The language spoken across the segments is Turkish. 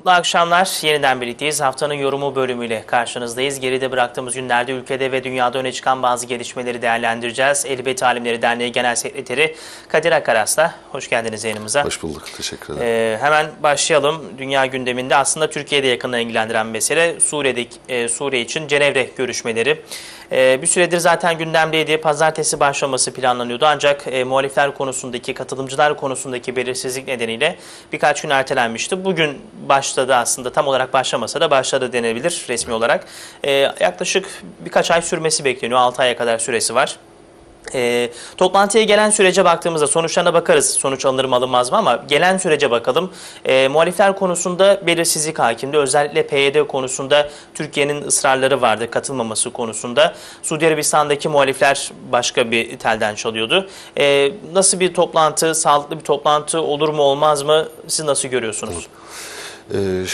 Mutlu akşamlar. Yeniden birlikteyiz. Haftanın yorumu bölümüyle karşınızdayız. Geride bıraktığımız günlerde ülkede ve dünyada öne çıkan bazı gelişmeleri değerlendireceğiz. Elbet Alimleri Derneği Genel Sekreteri Kadir Akaras'la. Hoş geldiniz yayınımıza. Hoş bulduk. Teşekkür ederim. Ee, hemen başlayalım. Dünya gündeminde aslında Türkiye'de yakından ilgilendiren mesele Suriye'deki e, Suriye için Cenevre görüşmeleri. E, bir süredir zaten gündemdeydi. Pazartesi başlaması planlanıyordu. Ancak e, muhalifler konusundaki, katılımcılar konusundaki belirsizlik nedeniyle birkaç gün ertelenmişti. Bugün başladı aslında. Tam olarak başlamasa da başladı denebilir resmi olarak. E, yaklaşık birkaç ay sürmesi bekleniyor. 6 aya kadar süresi var. E, toplantıya gelen sürece baktığımızda sonuçlarına bakarız. Sonuç alınır mı alınmaz mı ama gelen sürece bakalım. E, muhalifler konusunda belirsizlik hakimdi. Özellikle PYD konusunda Türkiye'nin ısrarları vardı katılmaması konusunda. Suudi Arabistan'daki muhalifler başka bir telden çalıyordu. E, nasıl bir toplantı, sağlıklı bir toplantı olur mu olmaz mı siz nasıl görüyorsunuz?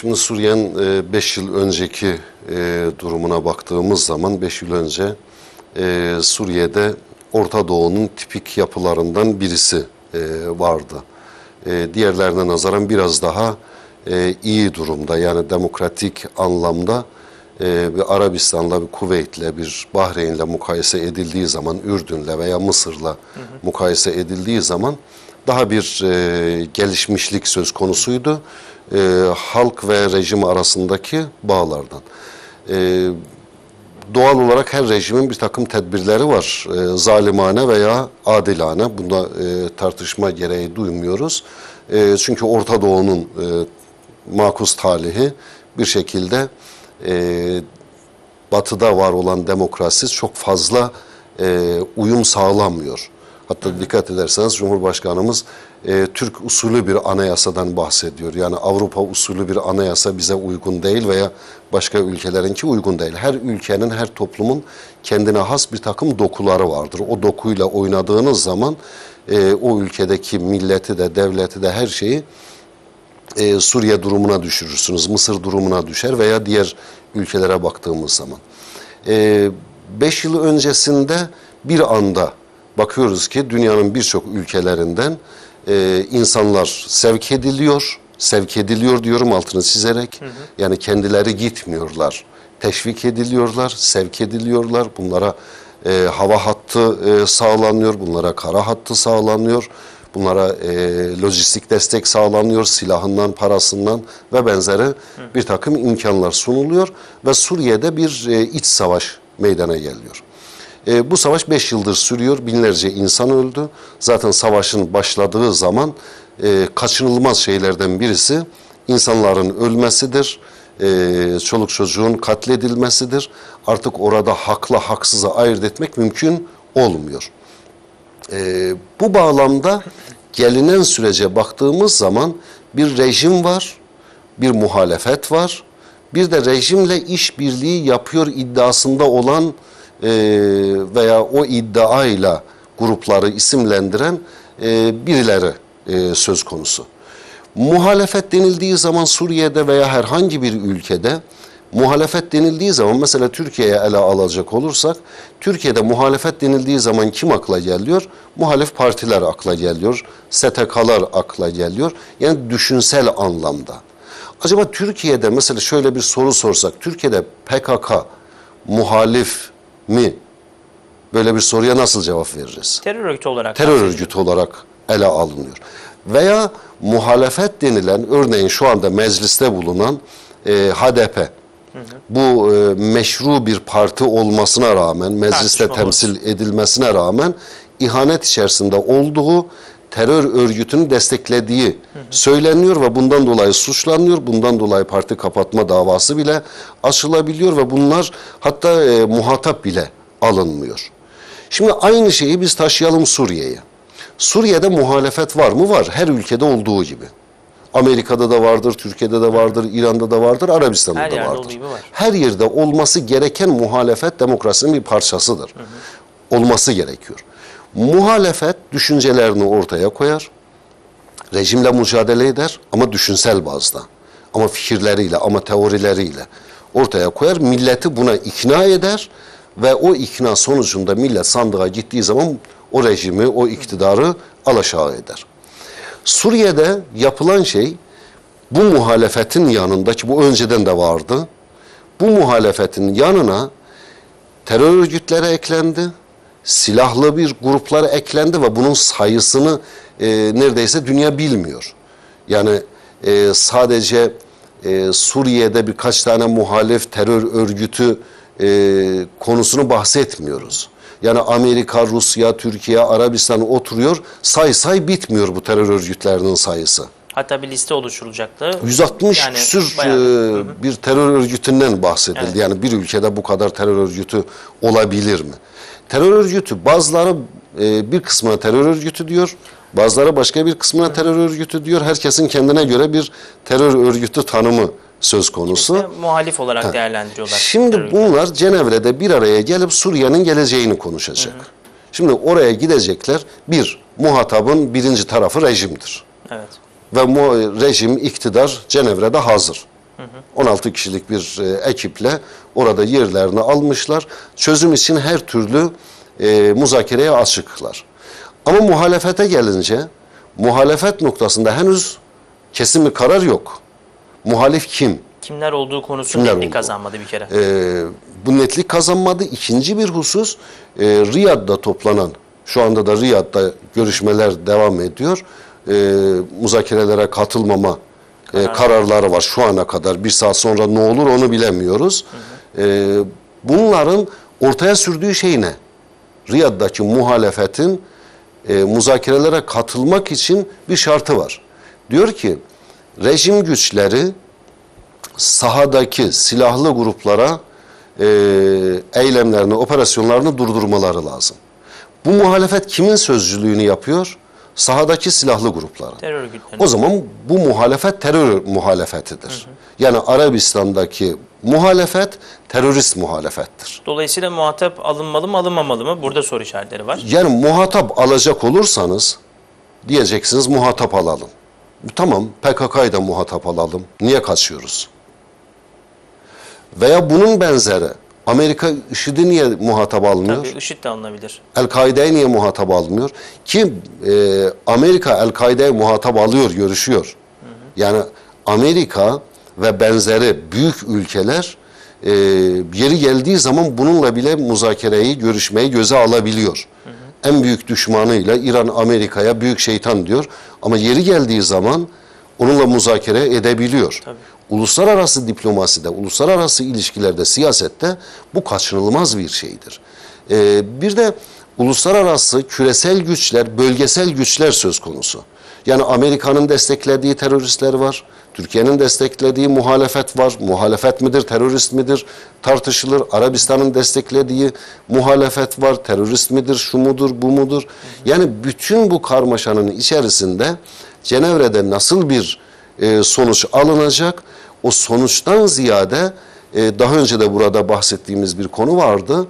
Şimdi Suriye'nin 5 yıl önceki e, durumuna baktığımız zaman 5 yıl önce e, Suriye'de Orta Doğu'nun tipik yapılarından birisi e, vardı. E, diğerlerine nazaran biraz daha e, iyi durumda yani demokratik anlamda e, bir Arabistan'la, bir Kuveyt'le, bir Bahreyn'le mukayese edildiği zaman, Ürdün'le veya Mısır'la mukayese edildiği zaman daha bir e, gelişmişlik söz konusuydu. E, halk ve rejim arasındaki bağlardan. E, doğal olarak her rejimin bir takım tedbirleri var. E, zalimane veya adilane. Bunda e, tartışma gereği duymuyoruz. E, çünkü Orta Doğu'nun e, makus talihi bir şekilde e, batıda var olan demokrasi çok fazla e, uyum sağlamıyor. Hatta dikkat ederseniz Cumhurbaşkanımız e, Türk usulü bir anayasadan bahsediyor. Yani Avrupa usulü bir anayasa bize uygun değil veya başka ülkelerinki uygun değil. Her ülkenin, her toplumun kendine has bir takım dokuları vardır. O dokuyla oynadığınız zaman e, o ülkedeki milleti de, devleti de her şeyi e, Suriye durumuna düşürürsünüz. Mısır durumuna düşer veya diğer ülkelere baktığımız zaman. 5 yıl öncesinde bir anda bakıyoruz ki dünyanın birçok ülkelerinden e, insanlar sevk ediliyor. Sevk ediliyor diyorum altını çizerek. Hı hı. Yani kendileri gitmiyorlar. Teşvik ediliyorlar, sevk ediliyorlar. Bunlara e, hava hattı e, sağlanıyor, bunlara kara hattı sağlanıyor. Bunlara e, lojistik destek sağlanıyor, silahından, parasından ve benzeri Hı. bir takım imkanlar sunuluyor. Ve Suriye'de bir e, iç savaş meydana geliyor. E, bu savaş 5 yıldır sürüyor. Binlerce insan öldü. Zaten savaşın başladığı zaman e, kaçınılmaz şeylerden birisi insanların ölmesidir. E, çoluk çocuğun katledilmesidir. Artık orada hakla haksızı ayırt etmek mümkün olmuyor. E, bu bağlamda gelinen sürece baktığımız zaman bir rejim var, bir muhalefet var. Bir de rejimle işbirliği yapıyor iddiasında olan e, veya o iddiayla grupları isimlendiren e, birileri e, söz konusu. Muhalefet denildiği zaman Suriye'de veya herhangi bir ülkede muhalefet denildiği zaman mesela Türkiye'ye ele alacak olursak Türkiye'de muhalefet denildiği zaman kim akla geliyor? Muhalif partiler akla geliyor, STK'lar akla geliyor. Yani düşünsel anlamda. Acaba Türkiye'de mesela şöyle bir soru sorsak, Türkiye'de PKK muhalif mi? Böyle bir soruya nasıl cevap veririz? Terör örgütü olarak. Terör örgütü olarak ele alınıyor. Veya muhalefet denilen örneğin şu anda mecliste bulunan e, HDP. Hı hı. Bu e, meşru bir parti olmasına rağmen, mecliste temsil edilmesine rağmen ihanet içerisinde olduğu terör örgütünü desteklediği hı hı. söyleniyor ve bundan dolayı suçlanıyor. Bundan dolayı parti kapatma davası bile açılabiliyor ve bunlar hatta e, muhatap bile alınmıyor. Şimdi aynı şeyi biz taşıyalım Suriye'ye. Suriye'de muhalefet var mı? Var. Her ülkede olduğu gibi. Amerika'da da vardır, Türkiye'de de vardır, İran'da da vardır, Arabistan'da Her da vardır. Var. Her yerde olması gereken muhalefet demokrasinin bir parçasıdır. Hı hı. Olması gerekiyor. Muhalefet düşüncelerini ortaya koyar. Rejimle mücadele eder ama düşünsel bazda. Ama fikirleriyle, ama teorileriyle ortaya koyar. Milleti buna ikna eder ve o ikna sonucunda millet sandığa gittiği zaman o rejimi, o iktidarı alaşağı eder. Suriye'de yapılan şey bu muhalefetin yanındaki bu önceden de vardı. Bu muhalefetin yanına terör örgütleri eklendi. Silahlı bir gruplar eklendi ve bunun sayısını e, neredeyse dünya bilmiyor. Yani e, sadece e, Suriye'de birkaç tane muhalif terör örgütü e, konusunu bahsetmiyoruz. Yani Amerika, Rusya, Türkiye, Arabistan oturuyor say say bitmiyor bu terör örgütlerinin sayısı. Hatta bir liste oluşturulacaktı. 160 Yani küsür bayağı- e, bir terör örgütünden bahsedildi. Yani bir ülkede bu kadar terör örgütü olabilir mi? Terör örgütü bazıları e, bir kısmına terör örgütü diyor. Bazıları başka bir kısmına terör örgütü diyor. Herkesin kendine göre bir terör örgütü tanımı söz konusu. İşte muhalif olarak değerlendiriyorlar. Şimdi bunlar Cenevre'de bir araya gelip Suriye'nin geleceğini konuşacak. Şimdi oraya gidecekler. Bir, muhatabın birinci tarafı rejimdir. Evet. Ve rejim, iktidar Cenevre'de hazır. 16 kişilik bir e, ekiple orada yerlerini almışlar. Çözüm için her türlü e, muzakereye açıklar. Ama muhalefete gelince muhalefet noktasında henüz kesin bir karar yok. Muhalif kim? Kimler olduğu konusu Kimler netlik olduğu. kazanmadı bir kere. Ee, bu netlik kazanmadı. İkinci bir husus e, Riyad'da toplanan, şu anda da Riyad'da görüşmeler devam ediyor. E, muzakerelere katılmama e, kararları var şu ana kadar. Bir saat sonra ne olur onu bilemiyoruz. E, bunların ortaya sürdüğü şey ne? Riyad'daki muhalefetin e, muzakerelere katılmak için bir şartı var. Diyor ki rejim güçleri sahadaki silahlı gruplara e, eylemlerini, operasyonlarını durdurmaları lazım. Bu muhalefet kimin sözcülüğünü yapıyor? Sahadaki silahlı grupların. Terör örgütleri. O zaman bu muhalefet terör muhalefetidir. Yani Arabistan'daki muhalefet terörist muhalefettir. Dolayısıyla muhatap alınmalı mı alınmamalı mı? Burada soru işaretleri var. Yani muhatap alacak olursanız diyeceksiniz muhatap alalım. Tamam PKK'yı da muhatap alalım. Niye kaçıyoruz? Veya bunun benzeri Amerika IŞİD'i niye muhatap almıyor? Tabii IŞİD de alınabilir. El-Kaide'yi niye muhatap almıyor? Ki e, Amerika El-Kaide'yi muhatap alıyor, görüşüyor. Yani Amerika ve benzeri büyük ülkeler e, yeri geldiği zaman bununla bile muzakereyi, görüşmeyi göze alabiliyor. En büyük düşmanıyla İran Amerika'ya büyük şeytan diyor. Ama yeri geldiği zaman onunla muzakere edebiliyor. Uluslararası diplomaside, uluslararası ilişkilerde, siyasette bu kaçınılmaz bir şeydir. Ee, bir de uluslararası küresel güçler, bölgesel güçler söz konusu. Yani Amerika'nın desteklediği teröristler var. Türkiye'nin desteklediği muhalefet var. Muhalefet midir, terörist midir tartışılır. Arabistan'ın desteklediği muhalefet var. Terörist midir, şu mudur, bu mudur? Yani bütün bu karmaşanın içerisinde Cenevre'de nasıl bir e, sonuç alınacak? O sonuçtan ziyade e, daha önce de burada bahsettiğimiz bir konu vardı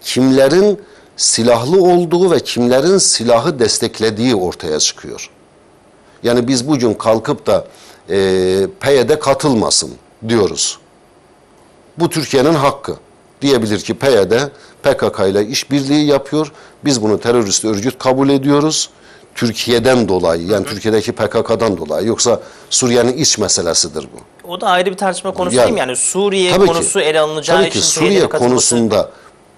kimlerin silahlı olduğu ve kimlerin silahı desteklediği ortaya çıkıyor. Yani biz bugün kalkıp da e, PYD katılmasın diyoruz. Bu Türkiye'nin hakkı. Diyebilir ki PYD PKK ile işbirliği yapıyor. Biz bunu terörist örgüt kabul ediyoruz. Türkiye'den dolayı yani Türkiye'deki PKK'dan dolayı yoksa Suriye'nin iç meselesidir bu. O da ayrı bir tartışma konusu Yani- değil mi? Yani Suriye Tabii ki. konusu ele alınacağı Tabii için ki Suriye katılması- konusunda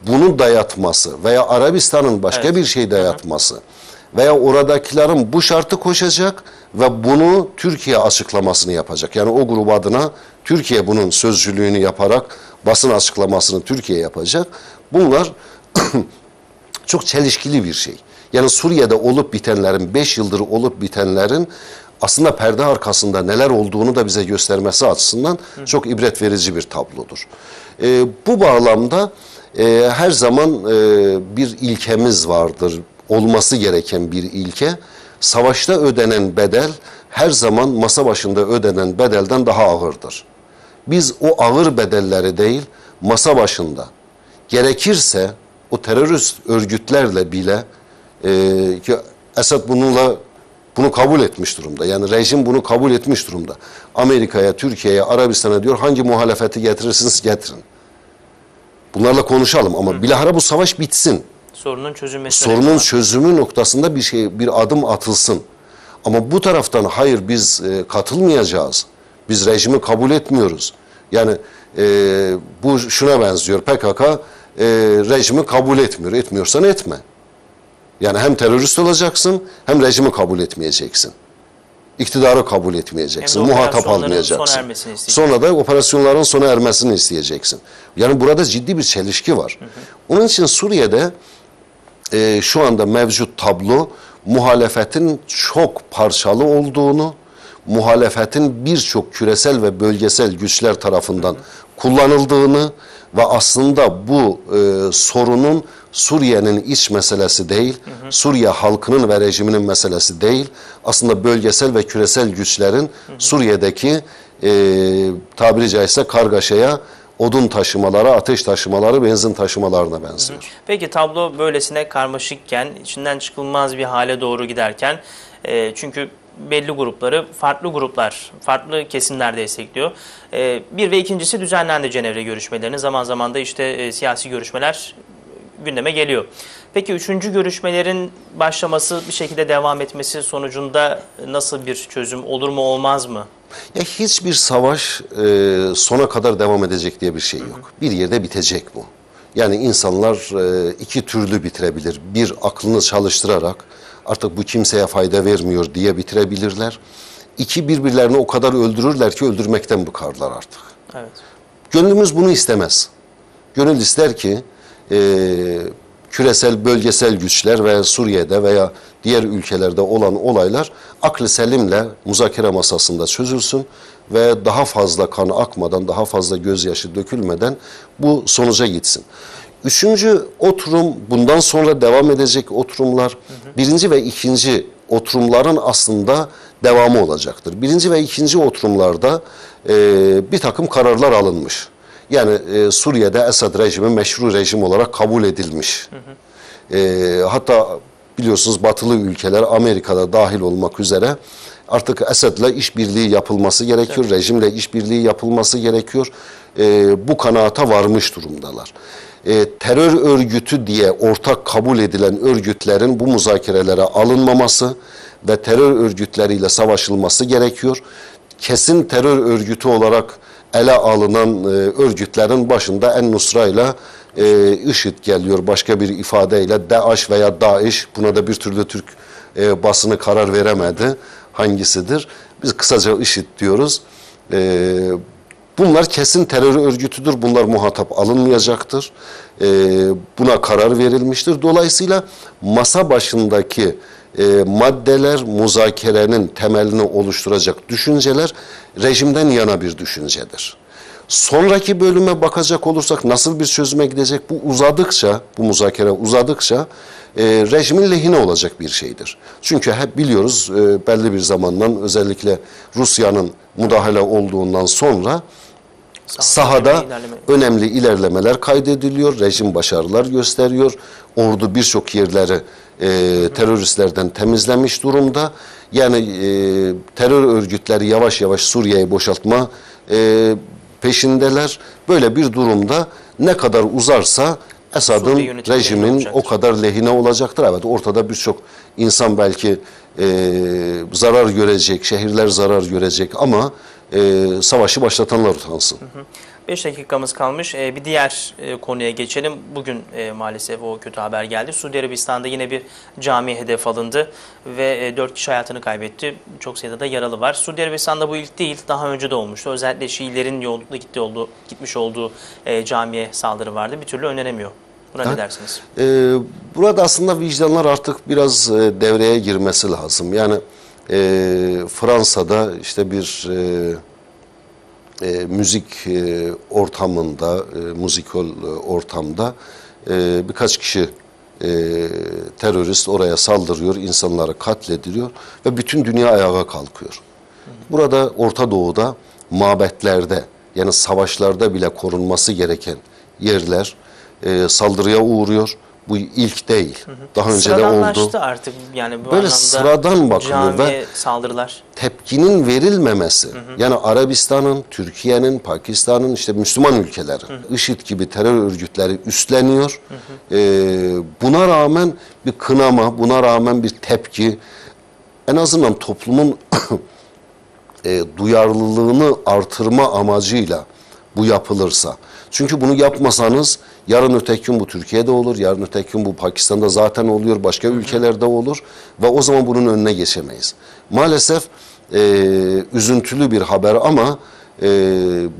bunu dayatması veya Arabistan'ın başka Evet. bir şey dayatması veya oradakilerin bu şartı koşacak ve bunu Türkiye açıklamasını yapacak. Yani o grup adına Türkiye bunun sözcülüğünü yaparak basın açıklamasını Türkiye yapacak. Bunlar çok çelişkili bir şey. Yani Suriye'de olup bitenlerin, 5 yıldır olup bitenlerin aslında perde arkasında neler olduğunu da bize göstermesi açısından çok ibret verici bir tablodur. Ee, bu bağlamda e, her zaman e, bir ilkemiz vardır, olması gereken bir ilke. Savaşta ödenen bedel her zaman masa başında ödenen bedelden daha ağırdır. Biz o ağır bedelleri değil, masa başında gerekirse o terörist örgütlerle bile e, ki Esad bununla bunu kabul etmiş durumda. Yani rejim bunu kabul etmiş durumda. Amerika'ya, Türkiye'ye, Arabistan'a diyor hangi muhalefeti getirirsiniz getirin. Bunlarla konuşalım ama bilahare bu savaş bitsin. Sorunun çözülmesi. Sorunun çözümü noktasında bir şey bir adım atılsın. Ama bu taraftan hayır biz e, katılmayacağız. Biz rejimi kabul etmiyoruz. Yani e, bu şuna benziyor. PKK e, rejimi kabul etmiyor. Etmiyorsan etme. Yani hem terörist olacaksın hem rejimi kabul etmeyeceksin. İktidarı kabul etmeyeceksin. Muhatap almayacaksın. isteyeceksin. Sonra da operasyonların sona ermesini isteyeceksin. Yani burada ciddi bir çelişki var. Onun için Suriye'de e, şu anda mevcut tablo muhalefetin çok parçalı olduğunu, muhalefetin birçok küresel ve bölgesel güçler tarafından kullanıldığını ve aslında bu e, sorunun Suriye'nin iç meselesi değil, Suriye halkının ve rejiminin meselesi değil, aslında bölgesel ve küresel güçlerin Suriye'deki e, tabiri caizse kargaşaya odun taşımaları, ateş taşımaları, benzin taşımalarına benziyor. Peki tablo böylesine karmaşıkken, içinden çıkılmaz bir hale doğru giderken, e, çünkü belli grupları farklı gruplar, farklı kesimler destekliyor. E, bir ve ikincisi düzenlendi Cenevre görüşmelerinin. Zaman zaman da işte e, siyasi görüşmeler gündeme geliyor. Peki üçüncü görüşmelerin başlaması, bir şekilde devam etmesi sonucunda nasıl bir çözüm olur mu olmaz mı? Ya hiçbir savaş e, sona kadar devam edecek diye bir şey yok. Bir yerde bitecek bu. Yani insanlar e, iki türlü bitirebilir. Bir aklını çalıştırarak artık bu kimseye fayda vermiyor diye bitirebilirler. İki birbirlerini o kadar öldürürler ki öldürmekten bıkarlar artık. Evet. Gönlümüz bunu istemez. Gönül ister ki e, küresel, bölgesel güçler veya Suriye'de veya diğer ülkelerde olan olaylar aklı selimle muzakere masasında çözülsün ve daha fazla kan akmadan, daha fazla gözyaşı dökülmeden bu sonuca gitsin. Üçüncü oturum, bundan sonra devam edecek oturumlar, birinci ve ikinci oturumların aslında devamı olacaktır. Birinci ve ikinci oturumlarda e, bir takım kararlar alınmış. Yani e, Suriye'de Esad rejimi meşru rejim olarak kabul edilmiş. E, hatta biliyorsunuz batılı ülkeler Amerika'da dahil olmak üzere artık Esad'la işbirliği yapılması gerekiyor. Rejimle işbirliği yapılması gerekiyor. E, bu kanaata varmış durumdalar. E, terör örgütü diye ortak kabul edilen örgütlerin bu muzakerelere alınmaması ve terör örgütleriyle savaşılması gerekiyor. Kesin terör örgütü olarak ele alınan e, örgütlerin başında En-Nusra ile e, IŞİD geliyor başka bir ifadeyle DAEŞ veya DAEŞ buna da bir türlü Türk e, basını karar veremedi hangisidir. Biz kısaca IŞİD diyoruz. E, bunlar kesin terör örgütüdür. Bunlar muhatap alınmayacaktır. E, buna karar verilmiştir. Dolayısıyla masa başındaki e, maddeler muzakerenin temelini oluşturacak düşünceler rejimden yana bir düşüncedir. Sonraki bölüme bakacak olursak nasıl bir çözüme gidecek? Bu uzadıkça, bu muzakere uzadıkça e, rejimin lehine olacak bir şeydir. Çünkü hep biliyoruz e, belli bir zamandan özellikle Rusya'nın müdahale olduğundan sonra sahada ilerleme- önemli ilerlemeler kaydediliyor. Rejim başarılar gösteriyor. Ordu birçok yerleri e, teröristlerden temizlemiş durumda. Yani e, terör örgütleri yavaş yavaş Suriye'yi boşaltma e, peşindeler. Böyle bir durumda ne kadar uzarsa Esad'ın rejimin o kadar lehine olacaktır. Evet ortada birçok insan belki e, zarar görecek, şehirler zarar görecek ama e, savaşı başlatanlar utansın. 5 dakikamız kalmış. Ee, bir diğer e, konuya geçelim. Bugün e, maalesef o kötü haber geldi. Suudi Arabistan'da yine bir cami hedef alındı ve 4 kişi hayatını kaybetti. Çok sayıda da yaralı var. Suudi Arabistan'da bu ilk değil, daha önce de olmuştu. Özellikle Şiilerin yolda gitti olduğu, gitmiş olduğu e, camiye saldırı vardı. Bir türlü önlenemiyor. Buna ne dersiniz? Ee, burada aslında vicdanlar artık biraz e, devreye girmesi lazım. Yani e, Fransa'da işte bir e, e, müzik e, ortamında, e, müzikal e, ortamda e, birkaç kişi e, terörist oraya saldırıyor, insanları katlediliyor ve bütün dünya ayağa kalkıyor. Burada Orta Doğu'da mabetlerde yani savaşlarda bile korunması gereken yerler e, saldırıya uğruyor. Bu ilk değil. Daha önce de oldu. Sıradanlaştı artık yani bu Böyle sıradan bakılıyor ve- saldırılar. Tepkinin verilmemesi. Yani Arabistan'ın, Türkiye'nin, Pakistan'ın işte Müslüman ülkeleri, IŞİD gibi terör örgütleri üstleniyor. Ee, buna rağmen bir kınama, buna rağmen bir tepki en azından toplumun e, duyarlılığını artırma amacıyla bu yapılırsa. Çünkü bunu yapmasanız yarın öteki gün bu Türkiye'de olur, yarın öteki gün bu Pakistan'da zaten oluyor, başka ülkelerde olur ve o zaman bunun önüne geçemeyiz. Maalesef e, üzüntülü bir haber ama e,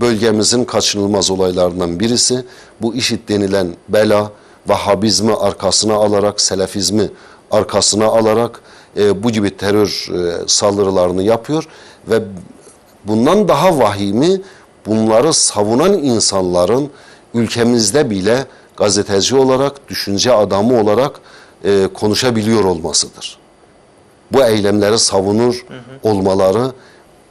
bölgemizin kaçınılmaz olaylarından birisi bu işit denilen bela, Vahhabizmi arkasına alarak, Selefizmi arkasına alarak e, bu gibi terör e, saldırılarını yapıyor ve bundan daha vahimi bunları savunan insanların ülkemizde bile gazeteci olarak, düşünce adamı olarak e, konuşabiliyor olmasıdır. Bu eylemleri savunur olmaları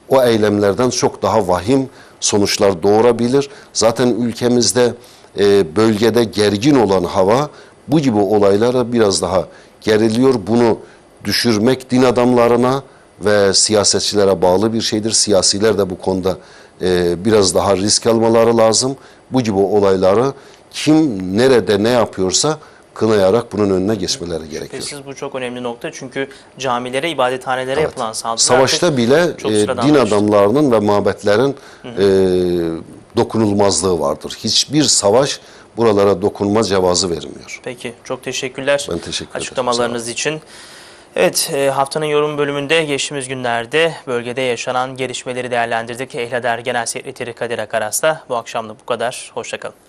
o eylemlerden çok daha vahim sonuçlar doğurabilir. Zaten ülkemizde e, bölgede gergin olan hava bu gibi olaylara biraz daha geriliyor. Bunu düşürmek din adamlarına ve siyasetçilere bağlı bir şeydir. Siyasiler de bu konuda e, biraz daha risk almaları lazım. Bu gibi olayları kim nerede ne yapıyorsa kınayarak bunun önüne geçmeleri gerekiyor. Şüphesiz bu çok önemli nokta çünkü camilere, ibadethanelere yapılan saldırılar Savaşta bile e, din adamlarının ve mabetlerin e, dokunulmazlığı vardır. Hiçbir savaş buralara dokunma cevazı vermiyor. Peki, çok teşekkürler Ben teşekkür ederim. açıklamalarınız için. Evet, e, haftanın yorum bölümünde geçtiğimiz günlerde bölgede yaşanan gelişmeleri değerlendirdik. Ehlader Genel Sekreteri Kadir Akaras'la bu akşam da bu kadar. Hoşçakalın.